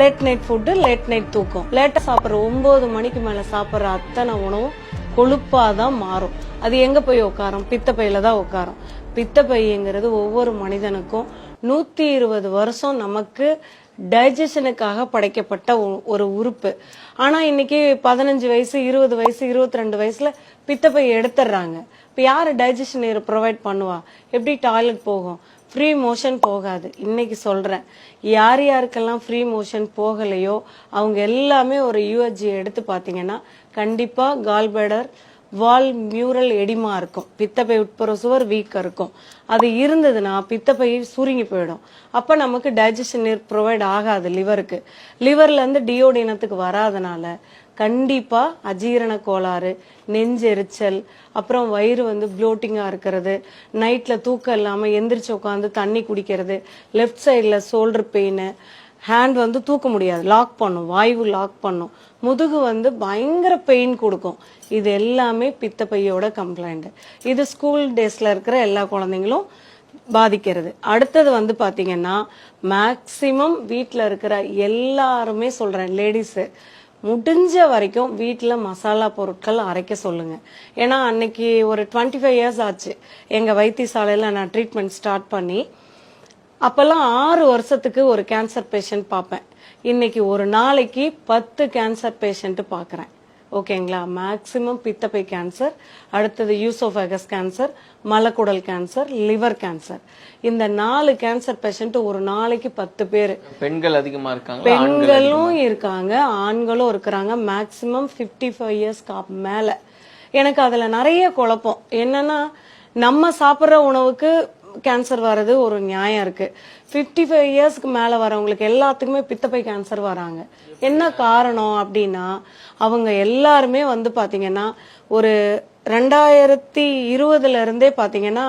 Late night food late night தூக்கம். லேட்டாக சாப்பிட்ற ஒன்பது மணிக்கு மேல சாப்பிட்ற அத்தனை உணவும் கொழுப்பாதான் மாறும். அது எங்க போய் உட்காரும் பித்தப்பையில் தான் உட்காரும் பித்தப்பைங்கிறது ஒவ்வொரு மனிதனுக்கும் நூத்தி இருபது வருஷம் நமக்கு டைஜஷனுக்காக படைக்கப்பட்ட ஒ- ஒரு உறுப்பு. ஆனா இன்னைக்கு பதினஞ்சு வயசு இருபது வயசு இருபத்தி ரெண்டு வயசுல பித்தப்பை எடுத்துடுறாங்க இப்ப யாரு டைஜஷன் ப்ரொவைட் பண்ணுவா? எப்படி டாய்லெட் போகும்? ஃப்ரீ மோஷன் போகாது. இன்னைக்கு சொல்றேன். யார் யாருக்கெல்லாம் ஃப்ரீ மோஷன் போகலையோ அவங்க எல்லாமே ஒரு யூஎஸ்ஜி எடுத்து பார்த்தீங்கன்னா கண்டிப்பா கால்பேடர் வால் மியூரல் எடிமா இருக்கும். பித்தப்பை உட்புற சுவர் வீக்கா இருக்கும். அது இருந்ததுன்னா பித்தப்பை சுருங்கி போயிடும். அப்ப நமக்கு டைஜஷன் நீர் ப்ரொவைட் ஆகாது லிவருக்கு லிவர்ல இருந்து டியோடினத்துக்கு வராதனால கண்டிப்பா அஜீரண கோளாறு நெஞ்செரிச்சல் அப்புறம் வயிறு வந்து ப்ளோட்டிங்காக இருக்கிறது நைட்ல தூக்கம் இல்லாம எந்திரிச்சு உட்காந்து தண்ணி குடிக்கிறது லெஃப்ட் சைடில் ஷோல்டர் பெயின் ஹேண்ட் வந்து தூக்க முடியாது. லாக் பண்ணும். வாய்வு லாக் பண்ணும். முதுகு வந்து பயங்கர பெயின் கொடுக்கும். இது எல்லாமே பித்தப்பையோட கம்ப்ளைண்ட் இது ஸ்கூல் டேஸ்ல இருக்கிற எல்லா குழந்தைங்களும் பாதிக்கிறது. அடுத்தது வந்து பாத்தீங்கன்னா மேக்சிமம் வீட்டில் இருக்கிற எல்லாருமே சொல்றேன் லேடிஸு முடிஞ்ச வரைக்கும் வீட்டில் மசாலா பொருட்கள் அரைக்க சொல்லுங்க. ஏன்னா அன்னைக்கு ஒரு டுவெண்ட்டி ஃபைவ் இயர்ஸ் ஆச்சு. எங்க வைத்தியசாலையில நான் ட்ரீட்மெண்ட் ஸ்டார்ட் பண்ணி அப்பெல்லாம் ஆறு வருஷத்துக்கு ஒரு கேன்சர் பேஷண்ட் பார்ப்பேன். இன்னைக்கு ஒரு நாளைக்கு பத்து கேன்சர் பேஷண்ட் பார்க்கறேன். ஓகேங்களா? மேக்சிமம் பித்தப்பை கேன்சர் அடுத்தது யூசோஃபேகஸ் கேன்சர் மலக்குடல் கேன்சர் லிவர் கேன்சர் இந்த நாலு கேன்சர் பேஷண்ட் ஒரு நாளைக்கு பத்து பேர். பெண்கள் அதிகமா இருக்காங்களா? ஆண்கள் பெண்களும் இருக்காங்க. ஆண்களும் இருக்கிறாங்க. மேக்சிமம் 55 ஃபைவ் இயர்ஸ்க்கு மேல. எனக்கு அதுல நிறைய குழப்பம். என்னன்னா நம்ம சாப்பிடுற உணவுக்கு கேன்சர் வர்றது ஒரு நியாயம் இருக்கு. 55 ஃபைவ் இயர்ஸ்க்கு மேல வரவங்களுக்கு எல்லாத்துக்குமே பித்தப்பை கேன்சர் வராங்க. என்ன காரணம் அப்படின்னா அவங்க எல்லாருமே வந்து பாத்தீங்கன்னா ஒரு ரெண்டாயிரத்தி இருபதுல இருந்தே பாத்தீங்கன்னா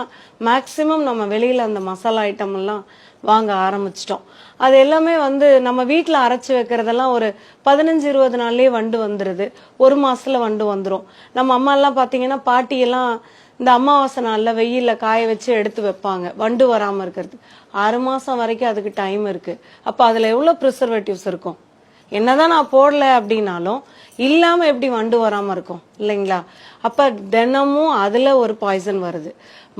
மேக்சிமம் நம்ம வெளியில அந்த மசாலா ஐட்டம் எல்லாம் வாங்க ஆரம்பிச்சிட்டோம். அது எல்லாமே வந்து நம்ம வீட்டில் அரைச்சு வைக்கிறதெல்லாம் ஒரு பதினஞ்சு இருபது நாள்லயே வண்டு வந்துருது. ஒரு மாசத்துல வண்டு வந்துடும் நம்ம அம்மா எல்லாம் பாத்தீங்கன்னா பாட்டி எல்லாம் இந்த அமாவாசை நாளில் வெயிலில் காய வச்சு எடுத்து வைப்பாங்க. வண்டு வராமல் இருக்கிறது ஆறு மாதம் வரைக்கும் அதுக்கு டைம் இருக்குது அப்போ அதில் எவ்வளோ ப்ரிசர்வேட்டிவ்ஸ் இருக்கும்? என்னதான் நான் போடல அப்படின்னாலும் இல்லாம எப்படி வண்டு வராம இருக்கும் இல்லைங்களா? அப்ப தினமும் அதுல ஒரு பாய்சன் வருது.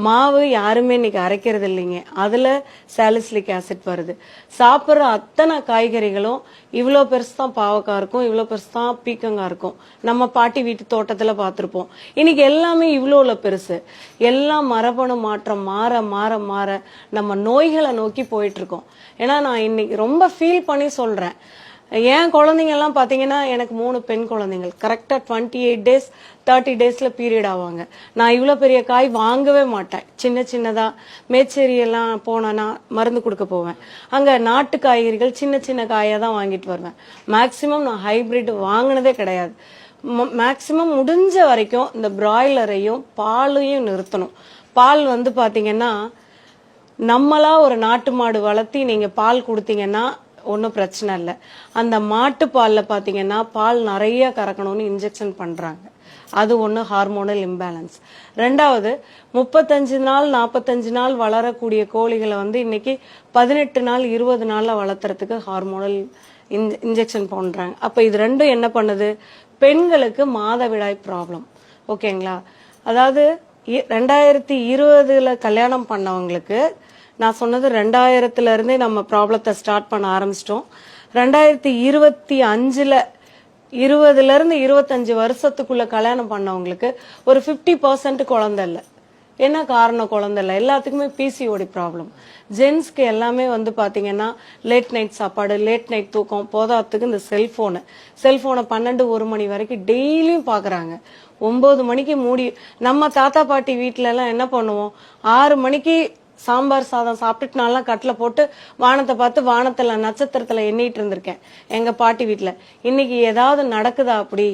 மாவு யாருமே இன்னைக்கு அரைக்கிறது இல்லைங்க. அதுல சாலிசிலிக் ஆசிட் வருது. சாப்பிட்ற அத்தனை காய்கறிகளும் இவ்வளோ பெருசு தான் பாவக்காய் இருக்கும் இவ்வளோ பெருசு தான் பீக்கங்காய் இருக்கும். நம்ம பாட்டி வீட்டு தோட்டத்துல பார்த்துருப்போம். இன்னைக்கு எல்லாமே இவ்வளோல பெருசு. எல்லாம் மரபணு மாற்றம் மாற மாற மாற நம்ம நோய்களை நோக்கி போயிட்டு இருக்கோம். ஏன்னா நான் இன்னைக்கு ரொம்ப ஃபீல் பண்ணி சொல்றேன். என் குழந்தைங்கெல்லாம் பார்த்தீங்கன்னா எனக்கு மூணு பெண் குழந்தைங்கள் கரெக்டாக டுவெண்ட்டி எயிட் டேஸ் தேர்ட்டி டேஸில் பீரியட் ஆவாங்க. நான் இவ்வளோ பெரிய காய் வாங்கவே மாட்டேன். சின்ன சின்னதாக மேச்சேரியெல்லாம் போனேன்னா மருந்து கொடுக்க போவேன். அங்கே நாட்டு காய்கறிகள் சின்ன சின்ன காயாக தான் வாங்கிட்டு வருவேன். மேக்சிமம் நான் ஹைபிரிட் வாங்கினதே கிடையாது. மேக்சிமம் முடிஞ்ச வரைக்கும் இந்த பிராய்லரையும் பாலையும் நிறுத்தணும். பால் வந்து பார்த்தீங்கன்னா நம்மளா ஒரு நாட்டு மாடு வளர்த்தி நீங்கள் பால் கொடுத்தீங்கன்னா ஒன்றும் பிரச்சனை இல்லை. அந்த மாட்டுப்பாலில் பார்த்தீங்கன்னா பால் நிறைய கறக்கணும்னு இன்ஜெக்ஷன் பண்ணுறாங்க அது ஒன்று ஹார்மோனல் இம்பேலன்ஸ் ரெண்டாவது முப்பத்தஞ்சு நாள் நாற்பத்தஞ்சு நாள் வளரக்கூடிய கோழிகளை வந்து இன்னைக்கு பதினெட்டு நாள் இருபது நாளில் வளர்த்துறதுக்கு ஹார்மோனல் இன்ஜெக்ஷன் பண்ணுறாங்க அப்போ இது ரெண்டும் என்ன பண்ணுது? பெண்களுக்கு மாதவிடாய் ப்ராப்ளம் ஓகேங்களா அதாவது இ- ரெண்டாயிரத்தி இருபதுல கல்யாணம் பண்ணவங்களுக்கு நான் சொன்னது ரெண்டாயிரத்துல இருந்தே நம்ம ப்ராப்ளத்தை ஸ்டார்ட் பண்ண ஆரம்பிச்சிட்டோம். ரெண்டாயிரத்தி இருபத்தி அஞ்சுல இருபதுல இருந்து இருபத்தஞ்சு வருஷத்துக்குள்ள கல்யாணம் பண்ணவங்களுக்கு ஒரு 50% பர்சன்ட் குழந்தை இல்லை. என்ன காரணம் குழந்தை இல்லை? எல்லாத்துக்குமே பிசிஓடி ப்ராப்ளம் ஜென்ஸ்க்கு எல்லாமே வந்து பாத்தீங்கன்னா லேட் நைட் சாப்பாடு லேட் நைட் தூக்கம் போதாத்துக்கு இந்த செல்போனு செல்போனை பன்னெண்டு ஒரு மணி வரைக்கும் டெய்லியும் பாக்குறாங்க. ஒன்பது மணிக்கு மூடி நம்ம தாத்தா பாட்டி வீட்ல எல்லாம் என்ன பண்ணுவோம்? ஆறு மணிக்கு சாம்பார் சாதம் சாப்பிட்டுட்டு நான்லாம் கட்டில் போட்டு வானத்தை பார்த்து வானத்தில் நட்சத்திரத்தில் எண்ணிட்டு இருந்திருக்கேன். எங்கள் பாட்டி வீட்டில் இன்னைக்கு ஏதாவது நடக்குதா அப்படி?